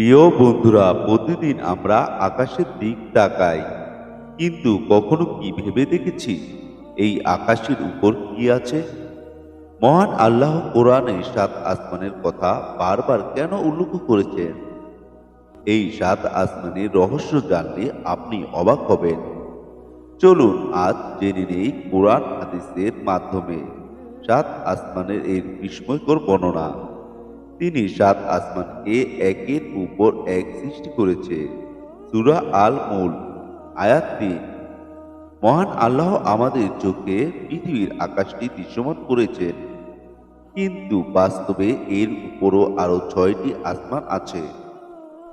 প্রিয় বন্ধুরা, প্রতিদিন আমরা আকাশের দিক তাকাই। কিন্তু কখনো কি ভেবে দেখেছি এই আকাশের উপর কি আছে? মহান আল্লাহ কোরআনে সাত আসমানের কথা বারবার কেন উল্লেখ করেছেন? এই সাত আসমানের রহস্য জানলে আপনি অবাক হবেন। চলুন আজ জেনে নেই কোরআন হাদিসের মাধ্যমে সাত আসমানের এর বিস্ময়কর বর্ণনা। তিনি সাত আসমানকে একের উপর এক সৃষ্টি করেছে। সুরা আল মূল আয়াত মহান আল্লাহ আমাদের চোখে পৃথিবীর আকাশটি দৃশ্যমান করেছেন, কিন্তু বাস্তবে এর উপরও আরও ছয়টি আসমান আছে,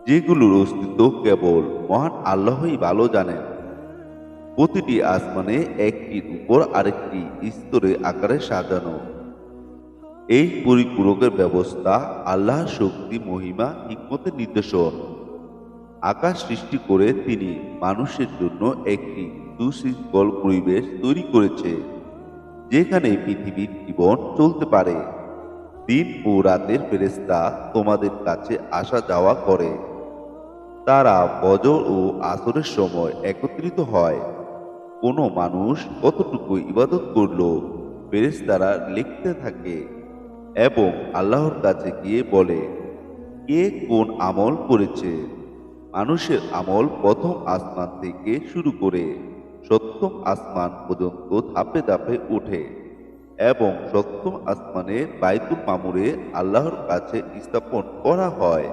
যেগুলোর অস্তিত্ব কেবল মহান আল্লাহই ভালো জানেন। প্রতিটি আসমানে একটির উপর আরেকটি স্তরে আকারে সাজানো। এই পরিপূরকের ব্যবস্থা আল্লাহর শক্তি, মহিমা, হিকমতের নির্দেশন আকাশ সৃষ্টি করে তিনি মানুষের জন্য একটি সুশৃঙ্খল পরিবেশ তৈরি করেছে, যেখানে পৃথিবীর জীবন চলতে পারে। দিন ও রাতের ফেরেস্তা তোমাদের কাছে আসা যাওয়া করে। তারা বজর ও আসরের সময় একত্রিত হয়। কোনো মানুষ কতটুকু ইবাদত করল ফেরেস্তারা লিখতে থাকে। এবং আল্লাহর কাছে গিয়ে বলে, কে কোন আমল করেছে? মানুষের আমল প্রথম আসমান থেকে শুরু করে সপ্তম আসমান পর্যন্ত ধাপে ধাপে ওঠে এবং সপ্তম আসমানে বাইতুল মামুরে আল্লাহর কাছে স্থাপন করা হয়।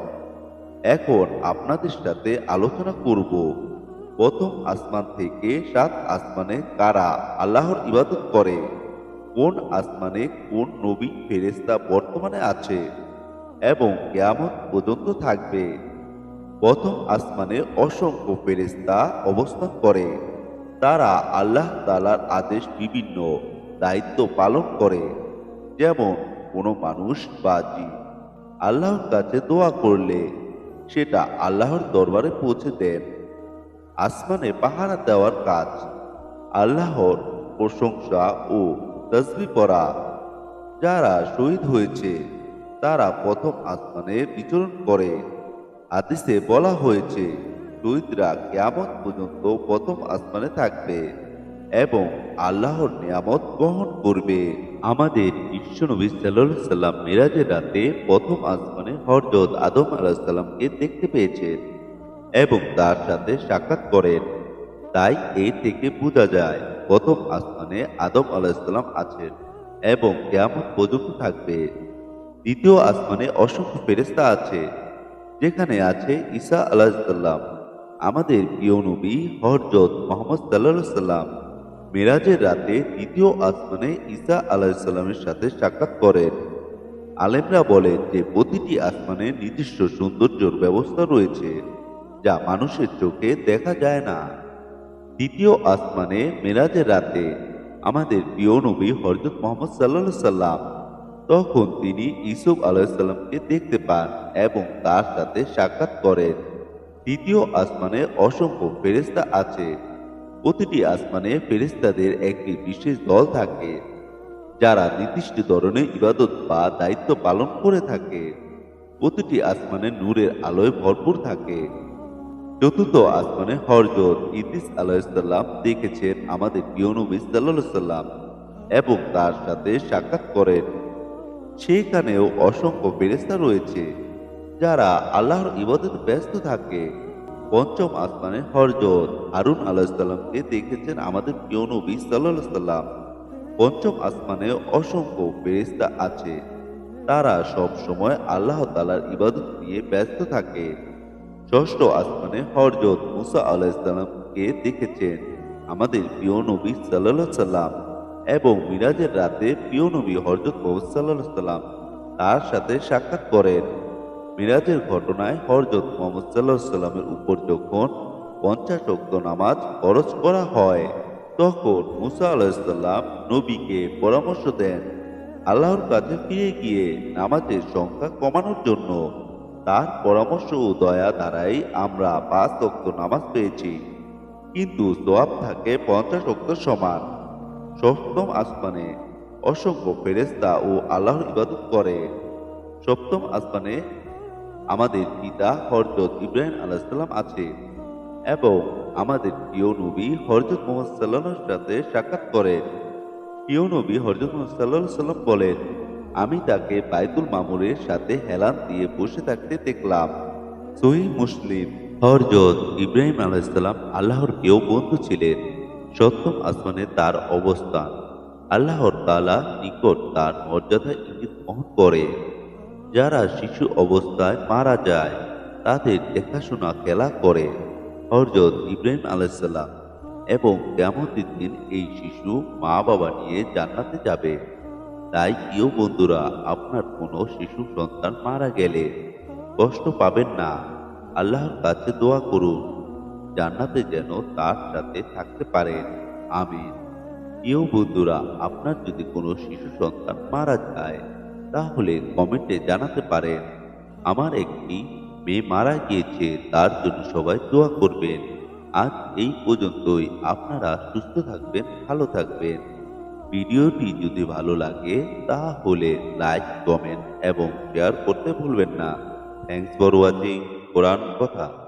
এখন আপনাদের সাথে আলোচনা করব, প্রথম আসমান থেকে সাত আসমানে কারা আল্লাহর ইবাদত করে? কোন আসমানে কোন নবী ফেরেস্তা বর্তমানে আছে এবং কেয়ামত পর্যন্ত থাকবে? প্রথম আসমানে অসংখ্য ফেরেস্তা অবস্থান করে। তারা আল্লাহ তালার আদেশ বিভিন্ন দায়িত্ব পালন করে। যেমন কোনো মানুষ বা জীব আল্লাহর কাছে দোয়া করলে সেটা আল্লাহর দরবারে পৌঁছে দেন। আসমানে পাহারা দেওয়ার কাজ আল্লাহর প্রশংসা ও তসবি পড়া। যারা শহীদ হয়েছে, তারা প্রথম আসমানে বিচরণ করে। হাদিসে বলা হয়েছে, শহীদরা কেয়ামত পর্যন্ত প্রথম আসমানে থাকবে এবং আল্লাহর নিয়ামত গ্রহণ করবে। আমাদের বিশ্বনবী সাল্লাহ সাল্লাম মিরাজের রাতে প্রথম আসমানে হরজত আদম আলাহিসাল্লামকে দেখতে পেয়েছেন এবং তার সাথে সাক্ষাৎ করেন। তাই এই থেকে বোঝা যায়, প্রথম আসমানে আদম আলাহিসাল্লাম আছেন এবং কেয়ামত পর্যন্ত থাকবে। দ্বিতীয় আসমানে অসংখ্য ফেরেস্তা আছে, যেখানে আছে ঈসা আলাহিসাল্লাম আমাদের প্রিয় নবী হরজত মোহাম্মদ সাল্লাহ সাল্লাম। মেরাজের রাতে দ্বিতীয় আসমানে ঈসা আলাহিসাল্লামের সাথে সাক্ষাৎ করেন। আলেমরা বলেন যে প্রতিটি আসমানে নির্দিষ্ট সৌন্দর্যর ব্যবস্থা রয়েছে, যা মানুষের চোখে দেখা যায় না। দ্বিতীয় আসমানে মেরাজের রাতে আমাদের প্রিয় নবী হরজত মোহাম্মদ সাল্লা সাল্লাম তখন তিনি ইসুফ আলাইসাল্লামকে দেখতে পান এবং তার সাথে সাক্ষাৎ করেন। দ্বিতীয় আসমানে অসংখ্য ফেরেস্তা আছে। প্রতিটি আসমানে ফেরেস্তাদের একটি বিশেষ দল থাকে, যারা নির্দিষ্ট ধরনের ইবাদত বা দায়িত্ব পালন করে থাকে। প্রতিটি আসমানে নূরের আলোয় ভরপুর থাকে। চতুর্থ আসমানে হরজত ইদিস আলাহিসাল্লাম দেখেছেন আমাদের প্রিয় নবী সাল্লাহ সাল্লাম এবং তার সাথে সাক্ষাৎ করেন। সেখানেও অসংখ্য ফেরেস্তা রয়েছে যারা আল্লাহর ইবাদত ব্যস্ত থাকে। পঞ্চম আসমানে হরজত হারুন আলাহিসাল্লামকে দেখেছেন আমাদের প্রিয় নবী সাল্লাহ সাল্লাম। পঞ্চম আসমানে অসংখ্য ফেরেস্তা আছে। তারা সব সময় আল্লাহ তালার ইবাদত নিয়ে ব্যস্ত থাকে। ষষ্ঠ আসমানে হরজত মুসা আলাহিসাল্লামকে দেখেছেন আমাদের প্রিয় নবী সাল্লাহ সাল্লাম এবং মিরাজের রাতে প্রিয় নবী হরজত মোহাম্মদ সাল্লাহ সাল্লাম তার সাথে সাক্ষাৎ করেন। মিরাজের ঘটনায় হরজত মোহাম্মদ সাল্লাহ সাল্লামের উপর যখন পঞ্চাশ অক্ত নামাজ খরচ করা হয়, তখন মুসা আলাহিসাল্লাম নবীকে পরামর্শ দেন, আল্লাহর কাছে ফিরে গিয়ে নামাজের সংখ্যা কমানোর জন্য। তার পরামর্শ ও দয়া দ্বারাই আমরা পাঁচ অক্ত নামাজ পেয়েছি। কিন্তু সোয়াব থাকে পঞ্চাশ অক্ত সমান। সপ্তম আসমানে অসংখ্য ফেরেস্তা ও আল্লাহর ইবাদত করে। সপ্তম আসমানে আমাদের পিতা হরজত ইব্রাহিম আলাইসাল্লাম আছে এবং আমাদের প্রিয় নবী হরজত মোহাম্মদ সাল্লাল্লাহর সাথে সাক্ষাৎ করেন প্রিয় নবী হরজত মোহাম্মদ সাল্লাহ সাল্লাম বলেন আমি তাকে বাইতুল মামুরের সাথে হেলান দিয়ে বসে থাকতে দেখলাম। সহি মুসলিম হরজত ইব্রাহিম আলাইসাল্লাম আল্লাহর কেউ বন্ধু ছিলেন। সপ্তম আসমানে তার অবস্থান। আল্লাহর তালা নিকট তার মর্যাদা ইঙ্গিত বহন করে। যারা শিশু অবস্থায় মারা যায়, তাদের দেখাশোনা খেলা করে। হরজত ইব্রাহিম আলাইসাল্লাম এবং কেমতের দিন এই শিশু মা বাবা নিয়ে জান্নাতে যাবে। তাই কেউ বন্ধুরা, আপনার কোনো শিশু সন্তান মারা গেলে কষ্ট পাবেন না। আল্লাহর কাছে দোয়া করুন, জান্নাতে যেন তার সাথে থাকতে পারেন। আমিন। কেউ বন্ধুরা, আপনার যদি কোনো শিশু সন্তান মারা যায়, তাহলে কমেন্টে জানাতে পারেন। আমার একটি মেয়ে মারা গিয়েছে, তার জন্য সবাই দোয়া করবেন। আজ এই পর্যন্তই। আপনারা সুস্থ থাকবেন, ভালো থাকবেন। ভিডিওটি যদি ভালো লাগে, তাহলে লাইক, কমেন্ট এবং শেয়ার করতে ভুলবেন না। থ্যাংকস ফর ওয়াচিং কোরআন কথা।